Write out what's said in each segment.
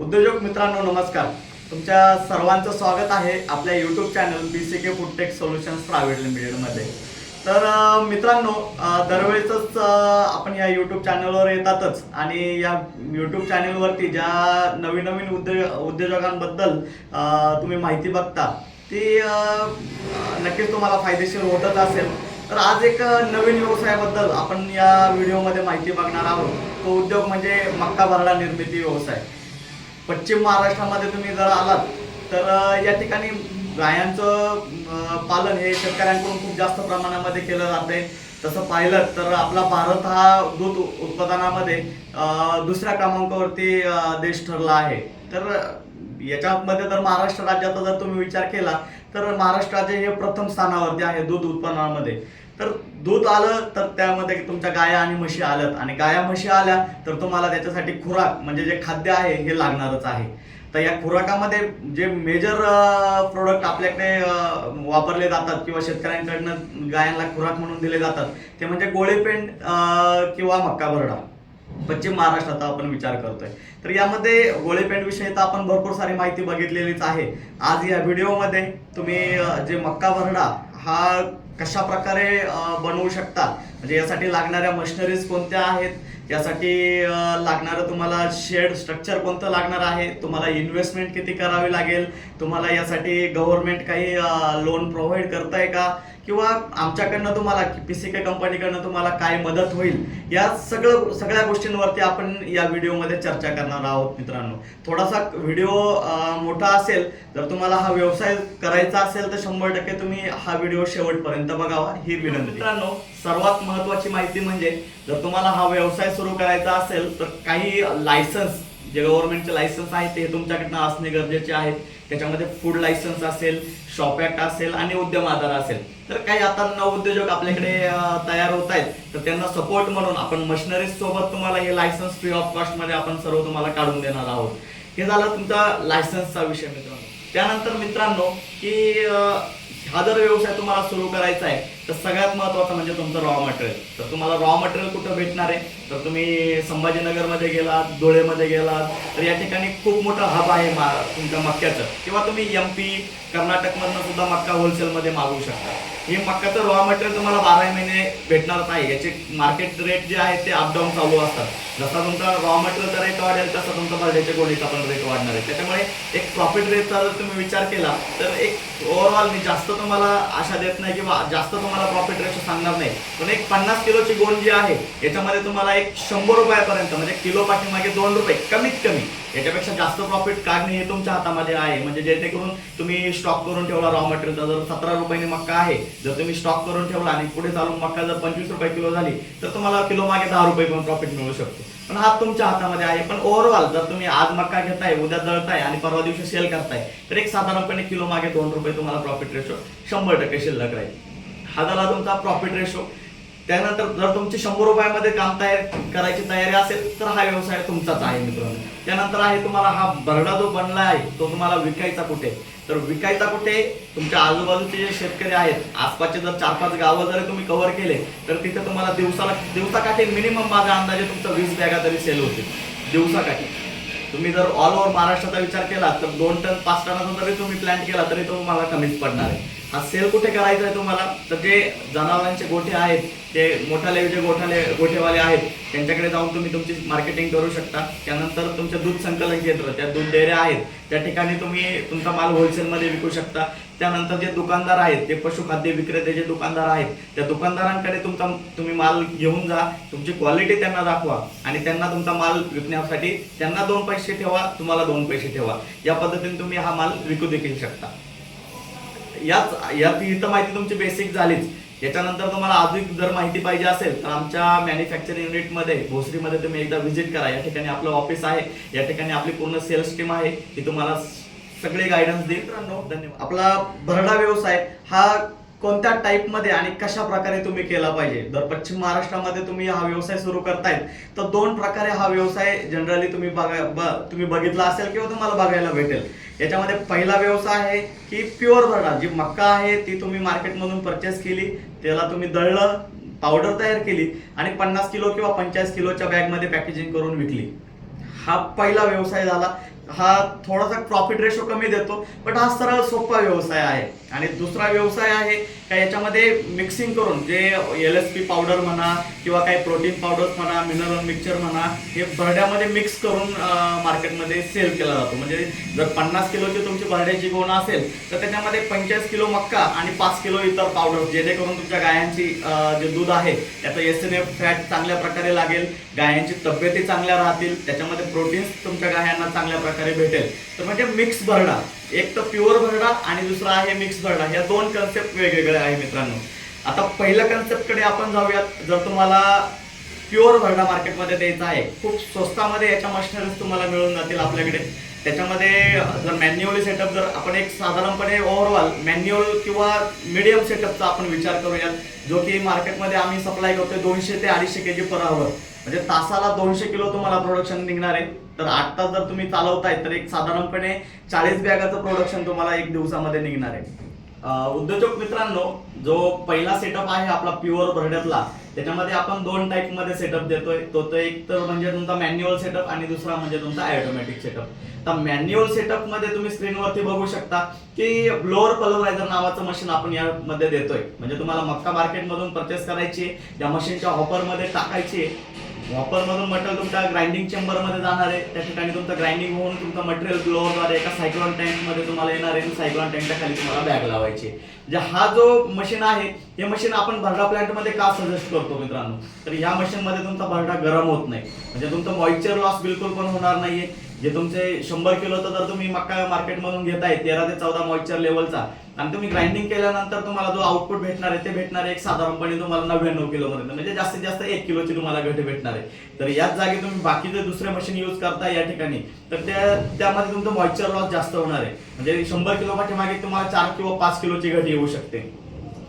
उद्योजक मित्रांनो नमस्कार. तुमच्या सर्वांचं स्वागत आहे आपल्या YouTube channel B C K Foodtech solutions private लिमिटेडमध्ये तर मित्रांनो दरवेळेसच आपण या यूट्यूब चॅनलवर येतातच आणि या यूट्यूब चॅनलवरती ज्या नवीन नवीन उद्योग उद्योजकांबद्दल तुम्ही माहिती बघता ती नक्कीच तुम्हाला फायदेशीर होतच असेल. तर आज एक नवीन व्यवसायाबद्दल आपण या व्हिडिओमध्ये माहिती बघणार आहोत. तो उद्योग म्हणजे मक्का भरडा निर्मिती व्यवसाय. पश्चिम महाराष्ट्रामध्ये तुम्ही जर आलात तर या ठिकाणी गायांचं पालन हे शेतकऱ्यांकडून खूप जास्त प्रमाणामध्ये केलं जाते तसं पाहिलं तर आपला भारत हा दूध उत्पादनामध्ये दुसऱ्या क्रमांकावरती देश ठरला आहे. तर याच्यामध्ये जर महाराष्ट्र राज्याचा जर तुम्ही विचार केला तर महाराष्ट्राचे हे प्रथम स्थानावरती आहे दूध उत्पादनामध्ये. तर दूध आलं तर त्यामध्ये तुमच्या गाया आणि म्हशी आल्यात. आणि गाया म्हशी आल्या तर तुम्हाला त्याच्यासाठी खुराक म्हणजे जे खाद्य आहे हे लागणारच आहे. तर या खुराकामध्ये जे मेजर प्रोडक्ट आपल्याकडे वापरले जातात किंवा शेतकऱ्यांकडनं गायांना खुराक म्हणून दिले जातात ते म्हणजे गोळेपेंड किंवा मक्का भरडा पश्चिम महाराष्ट्राचा आपण विचार करतोय. तर यामध्ये गोळेपेंड विषयी तर आपण भरपूर सारी माहिती बघितलेलीच आहे. आज या व्हिडिओमध्ये तुम्ही जे मक्का भरडा हा कशा प्रकारे बनवू शकता म्हणजे यासाठी लागणाऱ्या मशिनरीज कोणत्या आहेत? यासाठी लागणारं तुम्हाला शेड स्ट्रक्चर कोणतं लागणार आहे? तुम्हाला इन्व्हेस्टमेंट किती करावी लागेल? तुम्हाला यासाठी गव्हर्नमेंट काही लोन प्रोव्हाइड करताय का? किंवा आमच्याकडनं तुम्हाला पी सी के कंपनीकडनं तुम्हाला काय मदत होईल या सगळं सगळ्या गोष्टींवरती आपण या व्हिडिओमध्ये चर्चा करणार आहोत मित्रांनो. थोडासा व्हिडिओ मोठा असेल जर तुम्हाला हा व्यवसाय करायचा असेल तर शंभर टक्के तुम्ही हा व्हिडिओ शेवटपर्यंत बघावा. ही विनंती. मित्रांनो सर्वात महत्वाची माहिती म्हणजे जर तुम्हाला हा व्यवसाय सुरू करायचा असेल तर काही लायसन्स जे गव्हर्नमेंटचे लायसन्स आहेत ते तुमच्याकडनं असणे गरजेचे आहेत. त्याच्यामध्ये फूड लायसन्स असेल शॉप ऍक्ट असेल आणि उद्यम आधार असेल. तर काही आता नवउद्योजक आपल्याकडे तयार होत आहेत तर त्यांना सपोर्ट म्हणून आपण मशिनरीज सोबत तुम्हाला हे लायसन्स फ्री ऑफ कॉस्टमध्ये आपण सर्व तुम्हाला काढून देणार आहोत. हे झालं तुमचा लायसन्सचा विषय मित्रांनो. त्यानंतर मित्रांनो की हा जर व्यवसाय तुम्हाला सुरू करायचा आहे तर सगळ्यात महत्वाचं म्हणजे तुमचं रॉ मटेरियल तर तुम्हाला रॉ मटेरियल कुठं भेटणार आहे? तर तुम्ही संभाजीनगरमध्ये गेलात धुळेमध्ये गेलात तर या ठिकाणी खूप मोठं हब आहे मा तुमच्या मक्क्याचं किंवा तुम्ही एम पी कर्नाटकमधनं सुद्धा मक्का होलसेलमध्ये मागवू शकता. हे मक्काचं रॉ मटेरियल तुम्हाला बारा महिने भेटणार नाही. याचे मार्केट रेट जे आहे ते अपडाऊन चालू असतात. जसा तुमचा रॉ मटेरियलचा रेट वाढेल तसा तुमचा बर्डेच्या गोळीचा पण रेट वाढणार आहे. त्याच्यामुळे एक प्रॉफिट रेटचा जर तुम्ही विचार केला तर एक ओव्हरऑल मी जास्त तुम्हाला आशा देत नाही किंवा जास्त तुम्हाला प्रॉफिट रेशो सांगणार नाही. पण एक पन्नास किलोची गोंड जी आहे याच्यामध्ये तुम्हाला एक शंभर रुपयापर्यंत म्हणजे किलो पाठीमागे दोन रुपये कमीत कमी. याच्यापेक्षा जास्त प्रॉफिट काढणे हे तुमच्या हातामध्ये आहे. म्हणजे जेणेकरून तुम्ही स्टॉक करून ठेवला रॉ मटेरियलचा जर सतरा रुपयाने मक्का आहे जर तुम्ही स्टॉक करून ठेवला आणि पुढे चालून मक्का जर पंचवीस रुपये किलो झाली तर तुम्हाला किलो मागे दहा रुपये पण प्रॉफिट मिळू शकतो. पण हा तुमच्या हातामध्ये आहे. पण ओव्हरऑल जर तुम्ही आज मक्का घेताय उद्या दळताय आणि परवा दिवशी सेल करताय तर एक साधारणपणे किलो मागे दोन रुपये तुम्हाला प्रॉफिट रेशो शंभर टक्के शिल्लक राहील. हा झाला तुमचा प्रॉफिट रेशो त्यानंतर जर तुमची शंभर रुपयामध्ये काम तयार करायची तयारी असेल तर हा व्यवसाय तुमचाच आहे मित्रांनो. त्यानंतर आहे तुम्हाला हा भरडा जो बनला आहे तो तुम्हाला विकायचा कुठे? तर विकायचा कुठे? तुमच्या आजूबाजूचे जे शेतकरी आहेत आसपासचे जर चार पाच गावं जर तुम्ही कव्हर केले तर तिथे तुम्हाला दिवसाला दिवसाकाठी मिनिमम माझ्या अंदाजे तुमचं वीस बॅगा तरी सेल होतील. दिवसाकाठी. तुम्ही जर ऑल ओव्हर महाराष्ट्राचा विचार केला तर दोन टन पाच टनाचा जरी तुम्ही प्लॅन केला तरी तो तुम्हाला कमीच पडणार आहे. हा सेल कुठे करायचा आहे तुम्हाला? तर जे जनावरांचे गोठे आहेत ते मोठाले जे गोठाले गोठेवाले आहेत त्यांच्याकडे जाऊन तुम्ही तुमची मार्केटिंग करू शकता. त्यानंतर तुमच्या दूध संकलन केंद्र त्या दूध डेअऱ्या आहेत त्या ठिकाणी तुम्ही तुमचा माल होलसेलमध्ये विकू शकता. त्यानंतर जे दुकानदार आहेत ते पशुखाद्य विक्रेते जे दुकानदार आहेत त्या दुकानदारांकडे तुमचा तुम्ही माल घेऊन जा तुमची क्वालिटी त्यांना दाखवा आणि त्यांना तुमचा माल विकण्यासाठी त्यांना दोन पैसे ठेवा तुम्हाला दोन पैसे ठेवा. या पद्धतीने तुम्ही हा माल विकू देखील शकता. याच यात तर माहिती तुमची बेसिक झालीच. याच्यानंतर तुम्हाला अधिक जर माहिती पाहिजे असेल तर आमच्या मॅन्युफॅक्चरिंग युनिटमध्ये भोसरीमध्ये तुम्ही एकदा व्हिजिट करा. या ठिकाणी आपलं ऑफिस आहे. या ठिकाणी आपली पूर्ण सेल्स टीम आहे. ती तुम्हाला सगळे गायडन्स देईल. धन्यवाद. आपला भरडा व्यवसाय हा कोणत्या टाईपमध्ये आणि कशा प्रकारे तुम्ही केला पाहिजे? जर पश्चिम महाराष्ट्रामध्ये तुम्ही हा व्यवसाय सुरू करतायत तर दोन प्रकारे हा व्यवसाय जनरली तुम्ही बघा ब- तुम्ही बघितला असेल किंवा तुम्हाला बघायला भेटेल. याच्यामध्ये पहिला व्यवसाय आहे की प्युअर भरडा जी मक्का आहे ती तुम्ही मार्केटमधून परचेस केली त्याला तुम्ही दळलं पावडर तयार केली आणि पन्नास किलो किंवा पंचाळीस किलोच्या बॅगमध्ये पॅकेजिंग करून विकली. हा पहिला व्यवसाय झाला. हा थोडासा प्रॉफिट रेशो कमी देतो बट हा सरळ सोपा व्यवसाय आहे. आणि दुसरा व्यवसाय आहे का याच्यामध्ये मिक्सिंग करून J L S P powder म्हणा किंवा काही प्रोटीन पावडर म्हणा मिनरल मिक्सचर म्हणा हे भरड्यामध्ये मिक्स करून मार्केटमध्ये सेल केला जातो. म्हणजे जर पन्नास किलोची तुमची भरड्याची गोणं असेल तर त्याच्यामध्ये पंचेचाळीस किलो मक्का आणि पाच किलो इतर पावडर जेणेकरून तुमच्या गायांची जे दूध आहे त्याचं एस एन एफ फॅट चांगल्या प्रकारे लागेल गायांची तब्येती चांगल्या राहतील त्याच्यामध्ये प्रोटीन्स तुमच्या गायांना चांगल्या प्रकारे भेटेल. तर म्हणजे मिक्स भरडा. एक तर प्युअर भरडा आणि दुसरा आहे मिक्स भरडा. या दोन कन्सेप्ट वेगवेगळ्या आहे मित्रांनो. आता पहिल्या कन्सेप्टकडे आपण जाऊयात. जर तुम्हाला प्युअर भरडा मार्केटमध्ये द्यायचा आहे खूप स्वस्तामध्ये याच्या मशिनरीज तुम्हाला मिळून जातील आपल्याकडे. त्याच्यामध्ये जर मॅन्युअली सेटअप जर आपण एक साधारणपणे ओव्हरऑल मॅन्युअल किंवा मीडियम सेटअपचा आपण विचार करूयात जो की मार्केटमध्ये आम्ही सप्लाय करतोय दोनशे ते अडीचशे के जी पर आवर म्हणजे तासाला दोनशे किलो तुम्हाला प्रोडक्शन निघणार आहे. तर आठ तास जर तुम्ही चालवताय तर एक साधारणपणे चाळीस बॅगाचं प्रोडक्शन तुम्हाला एक दिवसामध्ये निघणार आहे. उद्योजक मित्रांनो जो पहिला सेटअप आहे आपला प्युअर भरड्यातला त्याच्यामध्ये आपण दोन टाईपमध्ये सेटअप देतोय. तो तर एक तर म्हणजे तुमचा मॅन्युअल सेटअप आणि दुसरा म्हणजे तुमचा ऑटोमॅटिक सेटअप तर मॅन्युअल सेटअपमध्ये तुम्ही स्क्रीनवरती बघू शकता की ब्लोअर पलवरायझर नावाचं मशीन आपण यामध्ये देतोय. म्हणजे तुम्हाला मक्का मार्केटमधून परचेस करायची आहे, या मशीनच्या हॉपरमध्ये टाकायची आहे. वॉपरमधून मटेरियल तुमच्या ग्राइंडिंग चेंबरमध्ये जाणार आहे. त्या ठिकाणी तुमचं ग्राइंडिंग होऊन तुमचं मटेरियल ब्लोअरद्वारे एका सायक्लॉन टँकमध्ये तुम्हाला येणार आहे. सायक्लॉन टँकच्या खाली तुम्हाला बॅग लावायची. म्हणजे हा जो मशीन आहे हे मशीन आपण भरडा प्लांटमध्ये का सजेस्ट करतो मित्रांनो? तर या मशीनमध्ये तुमचा भरडा गरम होत नाही. म्हणजे तुमचं मॉइश्चर लॉस बिलकुल पण होणार नाहीये. जे तुमचे शंभर किलोचं जर तुम्ही मक्का मार्केटमधून घेताय तेरा ते चौदा मॉइश्चर लेवलचा आणि तुम्ही ग्राइंडिंग केल्यानंतर तुम्हाला जो आउटपुट भेटणार आहे ते भेटणार आहे एक साधारणपणे तुम्हाला नव्याण्णव किलो पर्यंत म्हणजे जास्तीत जास्त एक किलोची तुम्हाला घट भेटणार आहे. तर याच जागी तुम्ही बाकीचे दुसरे मशीन यूज करता या ठिकाणी तर त्या त्यामध्ये तुमचं मॉइश्चर लॉस जास्त होणार आहे. म्हणजे शंभर किलो मागे तुम्हाला चार किंवा पाच किलोची घट येऊ शकते.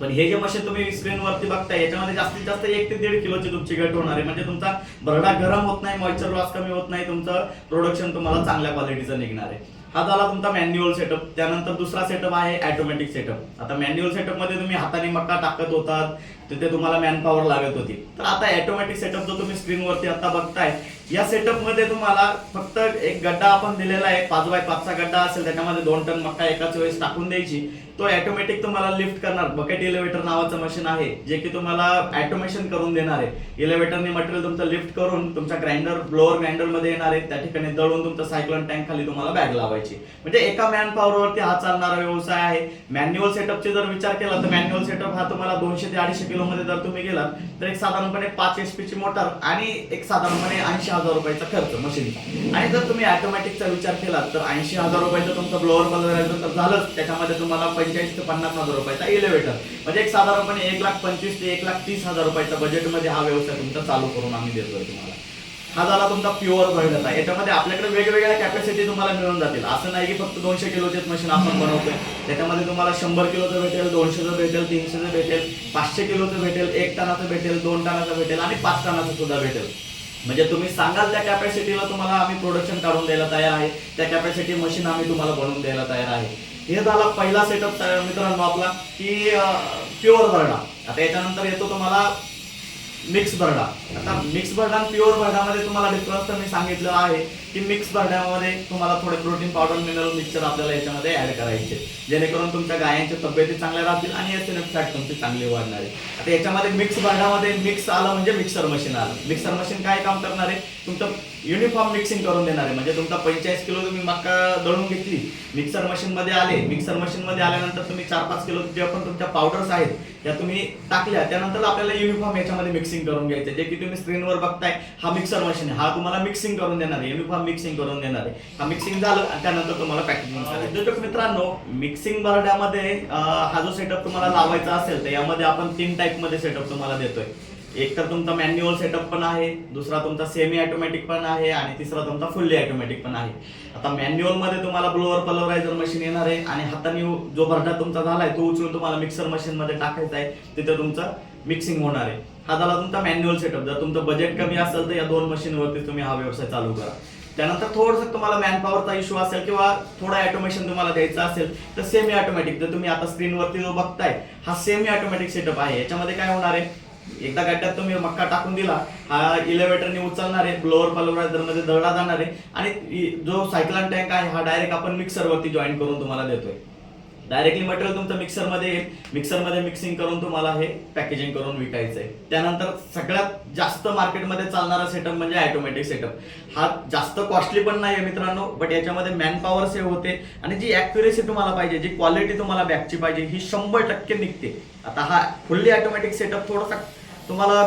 पण हे जे मशीन तुम्ही स्क्रीनवरती बघताय याच्यामध्ये जास्तीत जास्त एक ते दीड किलोची तुमची घट होणार आहे. म्हणजे तुमचा भरडा गरम होत नाही मॉइश्चर लॉस कमी होत नाही तुमचं प्रोडक्शन तुम्हाला चांगल्या क्वालिटीचं निघणार आहे. हा झाला तुमचा मॅन्युअल सेटअप त्यानंतर दुसरा सेटअप आहे ऑटोमॅटिक सेटअप आता मॅन्युअल सेटअपमध्ये तुम्ही हाताने मक्का टाकत होतात तिथे तुम्हाला मॅन पॉवर लागत होती. तर आता ऑटोमॅटिक सेटअप जो तुम्ही स्क्रीनवरती आता बघताय या सेटअपमध्ये तुम्हाला फक्त एक गड्डा आपण दिलेला आहे पाच बाय पाचचा गड्डा असेल त्याच्यामध्ये दोन टन मक्का एकाच वेळेस टाकून द्यायची. तो ऑटोमॅटिक तुम्हाला लिफ्ट करणार. बकेट इलेव्हेटर नावाचं मशीन आहे जे की तुम्हाला ऑटोमेशन करून देणार आहे. इलेव्हेटरने मटेरियल तुमचं लिफ्ट करून तुमच्या ग्राइंडर ब्लोअर ग्राइंडरमध्ये येणार आहे. त्या ठिकाणी दळून तुमचं सायक्लॉन टँक खाली तुम्हाला बॅग लावायची. म्हणजे एका मॅन पॉवरवरती हा चालणारा व्यवसाय आहे. मॅन्युअल सेटअपचे जर विचार केला तर मॅन्युअल सेटअप हा तुम्हाला दोनशे ते अडीचशे किलो मध्ये जर तुम्ही गेलात तर एक साधारणपणे पाच एच ची मोटर आणि एक साधारणपणे ऐंशी हजार रुपयाचा खर्च मशीन आणि जर तुम्ही ऑटोमॅटिकचा विचार केला तर ऐंशी हजार रुपयाचा तुमचं ब्लोअर पलवरायचं तर झालंच. त्याच्यामध्ये तुम्हाला पंचेचाळीस ते पन्नास हजार रुपयाचा इलेव्हेटर म्हणजे एक साधारणपणे एक लाख पंचवीस ते एक लाख तीस हजार रुपयाचा बजेटमध्ये हा व्यवसाय तुमचा चालू करून आम्ही देतोय तुम्हाला. हा झाला तुमचा प्युअर भरडता याच्यामध्ये आपल्याकडे वेगवेगळ्या कॅपॅसिटी तुम्हाला मिळून जातील. असं नाही की फक्त दोनशे किलोचेच मशीन आपण बनवतोय. त्याच्यामध्ये तुम्हाला शंभर किलोचं भेटेल दोनशेचं भेटेल तीनशेचं भेटेल पाचशे किलोचं भेटेल एक टनाचं भेटेल दोन टनाचं भेटेल आणि पाच टनाचं सुद्धा भेटेल. म्हणजे तुम्ही सांगाल त्या कॅपॅसिटीला तुम्हाला आम्ही प्रोडक्शन काढून द्यायला तयार आहे. त्या कॅपॅसिटी मशीन आम्ही तुम्हाला बनवून द्यायला तयार आहे. हे झाला पहिला सेटअप मित्रांनो आपला की प्युअर धरणा आता याच्यानंतर येतो तुम्हाला मिक्स बर्डा. आता मिक्स बर्डा आणि प्युअर बर्डामध्ये तुम्हाला डिफरन्स तर मी सांगितलं आहे की मिक्स बर्डामध्ये तुम्हाला थोडे प्रोटीन पावडर मिनरल मिक्सर आपल्याला याच्यामध्ये ऍड करायचे. जेणेकरून तुमच्या गायांच्या तब्येती चांगल्या राहतील आणि याचे फॅट तुमची चांगली वाढणार आहे. आता याच्यामध्ये मिक्स बर्डामध्ये मिक्स आलं म्हणजे मिक्सर मशीन आलं. मिक्सर मशीन काय काम करणार आहे? तुमचं युनिफॉर्म मिक्सिंग करून देणार. आहे म्हणजे तुमचा पंचेचाळीस किलो तुम्ही मक्का दळून घेतली मिक्सर मशीन मध्ये आले मिक्सर मशीन मध्ये आल्यानंतर तुम्ही चार पाच किलो जे पण तुमच्या पावडर्स आहेत त्या तुम्ही टाकल्या. त्यानंतर आपल्याला युनिफॉर्म याच्यामध्ये मिक्सिंग करून घ्यायचं. जे की तुम्ही स्क्रीनवर बघताय हा मिक्सर मशीन हा तुम्हाला मिक्सिंग करून देणार आहे. युनिफॉर्म मिक्सिंग करून देणार आहे. हा मिक्सिंग झालं आणि त्यानंतर तुम्हाला पॅकेजिंग उद्योजक मित्रांनो मिक्सिंग भरड्यामध्ये अं, हा जो सेटअप तुम्हाला लावायचा असेल तर यामध्ये आपण तीन टाईपमध्ये सेटअप तुम्हाला देतोय. एक तर तुमचा मॅन्युअल सेटअप पण आहे दुसरा तुमचा सेमी ऑटोमॅटिक पण आहे आणि तिसरा तुमचा फुल्ली ऑटोमॅटिक पण आहे. आता मॅन्युअलमध्ये तुम्हाला ब्लोअर पलवरायझर मशीन येणार आहे आणि हाताने जो भरडा तुमचा झालाय तो उचलून तुम्हाला मिक्सर मशीन मध्ये टाकायचा आहे तिथे तुमचं मिक्सिंग होणार आहे. हा झाला तुमचा मॅन्युअल सेटअप जर तुमचं बजेट कमी असेल तर या दोन मशीनवरती तुम्ही हा व्यवसाय चालू करा. त्यानंतर थोडंसं तुम्हाला मॅन पॉवरचा इश्यू असेल किंवा थोडा ऑटोमेशन तुम्हाला द्यायचं असेल तर सेमी ऑटोमॅटिक जर तुम्ही आता स्क्रीनवरती जो बघताय हा सेमी ऑटोमॅटिक सेटअप आहे. याच्यामध्ये काय होणार आहे? एकदा गड्ड्यात तुम्ही मक्का टाकून दिला हा इलेव्हेटरने उचलणार आहे ब्लोअर पल्वरायझरमध्ये दळला जाणार आहे आणि जो सायक्लान टँक आहे हा डायरेक्ट आपण मिक्सरवरती जॉईन करून तुम्हाला देतोय. डायरेक्टली मटेरियल तुमचं मिक्सरमध्ये येईल. मिक्सरमध्ये मिक्सिंग करून तुम्हाला हे पॅकेजिंग करून विकायचं आहे त्यानंतर सगळ्यात जास्त मार्केटमध्ये चालणारा सेटअप म्हणजे ऑटोमॅटिक सेटअप हा जास्त कॉस्टली पण नाही आहे मित्रांनो बट याच्यामध्ये मॅन पॉवर सेव्ह होते आणि जी ॲक्युरेसी तुम्हाला पाहिजे जी क्वालिटी तुम्हाला बॅगची पाहिजे ही शंभर टक्के निघते. आता हा फुल्ली ऑटोमॅटिक सेटअप थोडासा तुम्हाला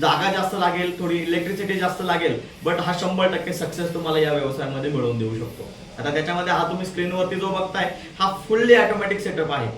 जागा जास्त लागेल थोडी इलेक्ट्रिसिटी जास्त लागेल बट हा शंभर टक्के सक्सेस तुम्हाला या व्यवसायामध्ये मिळवून देऊ शकतो. आता त्याच्यामध्ये हा तुम्ही स्क्रीनवरती जो बघताय हा फुल्ली ऑटोमॅटिक सेटअप आहे.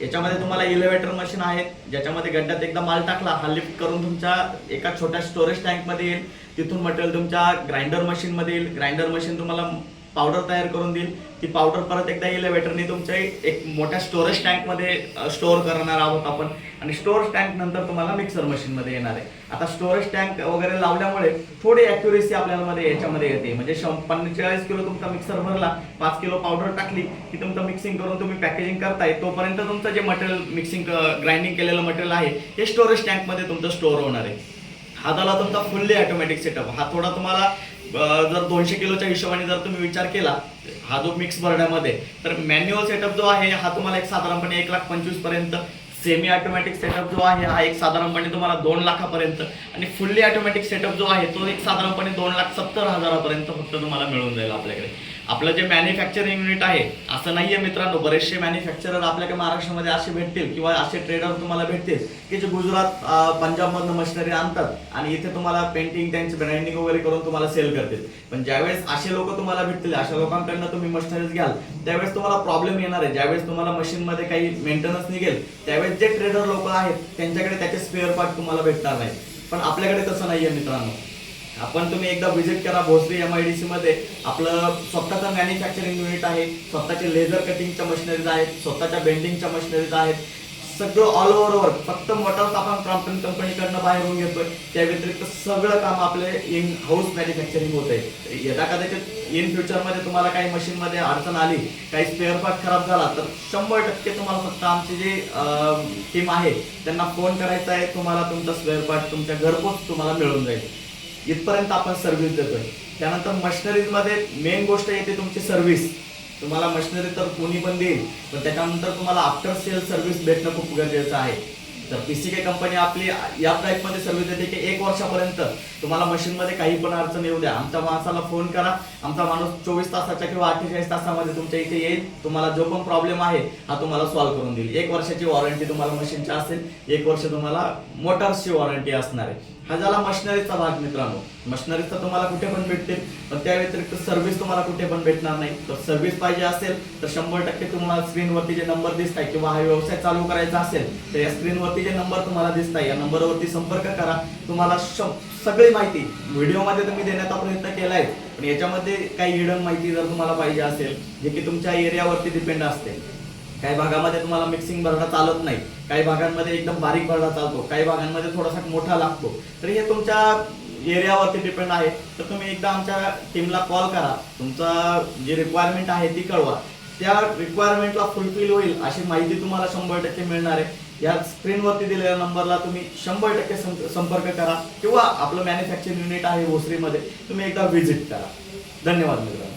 याच्यामध्ये तुम्हाला इलेव्हेटर मशीन आहेत ज्याच्यामध्ये गड्ड्यात एकदा माल टाकला हा लिफ्ट करून तुमच्या एका छोट्या स्टोरेज टँकमध्ये येईल. तिथून मटेरियल तुमच्या ग्राइंडर मशीनमध्ये येईल. ग्राइंडर मशीन तुम्हाला पावडर तयार करून देईल ती पावडर परत एकदा इलेव्हेटरने तुमच्या एक मोठ्या स्टोरेज टँकमध्ये स्टोअर करणार आहोत आपण. आणि स्टोरेज टँक नंतर तुम्हाला मिक्सर मशीन मध्ये येणार आहे. आता स्टोरेज टँक वगैरे लावल्यामुळे थोडी ॲक्युरेसी आपल्याला मध्ये याच्यामध्ये येते. म्हणजे शं- पंचेचाळीस किलो तुमचा मिक्सर भरला पाच किलो पावडर टाकली की तुमचं मिक्सिंग करून तुम्ही पॅकेजिंग करताय तोपर्यंत तुमचं जे मटेरियल मिक्सिंग ग्राइंडिंग केलेलं मटेरियल आहे हे स्टोरेज टँकमध्ये तुमचं स्टोअर होणार आहे. हाताला तुमचा फुल्ली ऑटोमॅटिक सेटअप हा थोडा तुम्हाला जर दोनशे किलोच्या हिशोबाने जर तुम्ही विचार केला हा जो मिक्स बर्ड्यामध्ये तर मॅन्युअल सेटअप जो आहे हा तुम्हाला एक साधारणपणे एक लाख पंचवीसपर्यंत सेमी ऑटोमॅटिक सेटअप जो आहे हा एक साधारणपणे तुम्हाला दोन लाखापर्यंत. आणि फुल्ली ऑटोमॅटिक सेटअप जो आहे तो एक साधारणपणे दोन लाख सत्तर हजारापर्यंत फक्त तुम्हाला मिळून जाईल आपल्याकडे. आपलं जे मॅन्युफॅक्चरिंग युनिट आहे असं नाहीये मित्रांनो बरेचसे मॅन्युफॅक्चरर आपल्याकडे महाराष्ट्रामध्ये असे भेटतील किंवा असे ट्रेडर तुम्हाला भेटतील की जे गुजरात पंजाबमधनं मशिनरी आणतात आणि इथे तुम्हाला पेंटिंग त्यांची ब्रँडिंग वगैरे करून तुम्हाला सेल करतील. पण ज्यावेळेस असे लोक तुम्हाला भेटतील अशा लोकांकडनं तुम्ही मशिनरीज घ्याल त्यावेळेस तुम्हाला प्रॉब्लेम येणार आहे. ज्यावेळेस तुम्हाला मशीनमध्ये काही मेंटेनन्स निघेल त्यावेळेस जे ट्रेडर लोक आहेत त्यांच्याकडे त्याचे स्पेअर पार्ट तुम्हाला भेटणार नाही पण आपल्याकडे तसं नाहीये मित्रांनो. आपण तुम्ही एकदा व्हिजिट करा भोसरी एम आय डी सीमध्ये आपलं स्वतःचं मॅन्युफॅक्चरिंग युनिट आहे स्वतःचे लेझर कटिंगच्या मशिनरीज आहेत स्वतःच्या बेंडिंगच्या मशिनरीज आहेत. सगळं ऑल ओव्हर वर्क फक्त मोटर्स आपण क्रॉम्प्टन कंपनीकडनं बाहेरून घेतोय. त्या व्यतिरिक्त सगळं काम आपले इन हाऊस मॅन्युफॅक्चरिंग होत आहे यदा कदाचित इन फ्युचरमध्ये तुम्हाला काही मशीनमध्ये अडचण आली काही स्पेअर पार्ट खराब झाला तर शंभर टक्के तुम्हाला फक्त आमची जी टीम आहे त्यांना फोन करायचा आहे तुम्हाला तुमचा स्पेअर पार्ट तुमच्या घरपोच तुम्हाला मिळून जाईल. इथपर्यंत आपण सर्व्हिस देतोय. त्यानंतर मशिनरीजमध्ये मेन गोष्ट येते तुमची सर्व्हिस तुम्हाला मशिनरी तर कोणी पण देईल पण त्याच्यानंतर तुम्हाला आफ्टर सेल सर्व्हिस भेटणं खूप गरजेचं आहे. तर पीसीके कंपनी आपली या टाईपमध्ये सर्व्हिस देते की एक वर्षापर्यंत. तुम्हाला मशीन मध्ये काही पण अडचण येऊ द्या. आमच्या माणसाला फोन करा. आमचा माणूस चोवीस तासाच्या किंवा अठ्ठेचाळीस तासामध्ये तुमच्या इथे येईल. तुम्हाला जो पण प्रॉब्लेम आहे हा तुम्हाला सॉल्व्ह करून देईल. एक वर्षाची वॉरंटी तुम्हाला मशीनची असेल. एक वर्ष तुम्हाला मोटर्सची वॉरंटी असणार आहे. हा झाला मशिनरीचा भाग मित्रांनो. मशिनरीचा तुम्हाला कुठे पण भेटतील पण त्या व्यतिरिक्त सर्व्हिस तुम्हाला कुठे पण भेटणार नाही. तर सर्व्हिस पाहिजे असेल तर शंभर टक्के तुम्हाला स्क्रीनवरती जे नंबर दिसत आहे किंवा हा व्यवसाय चालू करायचा असेल तर या स्क्रीनवरती जे नंबर तुम्हाला दिसत आहे. या नंबरवरती संपर्क करा. तुम्हाला श- सगळी माहिती व्हिडिओमध्ये तुम्ही देण्याचा प्रयत्न केलाय. पण याच्यामध्ये काही हिडन माहिती जर तुम्हाला पाहिजे असेल जे की तुमच्या एरियावरती डिपेंड असते. काही भागामध्ये तुम्हाला मिक्सिंग भरडा चालत नाही. काही भागांमध्ये एकदम बारीक भरडा चालतो. काही भागांमध्ये थोडासा मोठा लागतो. तर हे तुमच्या एरियावरती डिपेंड आहे. तर तुम्ही एकदा आमच्या टीमला कॉल करा. तुमचा जी रिक्वायरमेंट आहे ती कळवा. त्या रिक्वायरमेंटला फुलफिल होईल अशी माहिती तुम्हाला शंभर टक्के मिळणार आहे. या स्क्रीनवरती दिलेल्या नंबरला तुम्ही शंभर टक्के संपर्क करा किंवा आपलं मॅन्युफॅक्चरिंग युनिट आहे भोसरीमध्ये तुम्ही एकदा व्हिजिट करा. धन्यवाद मित्र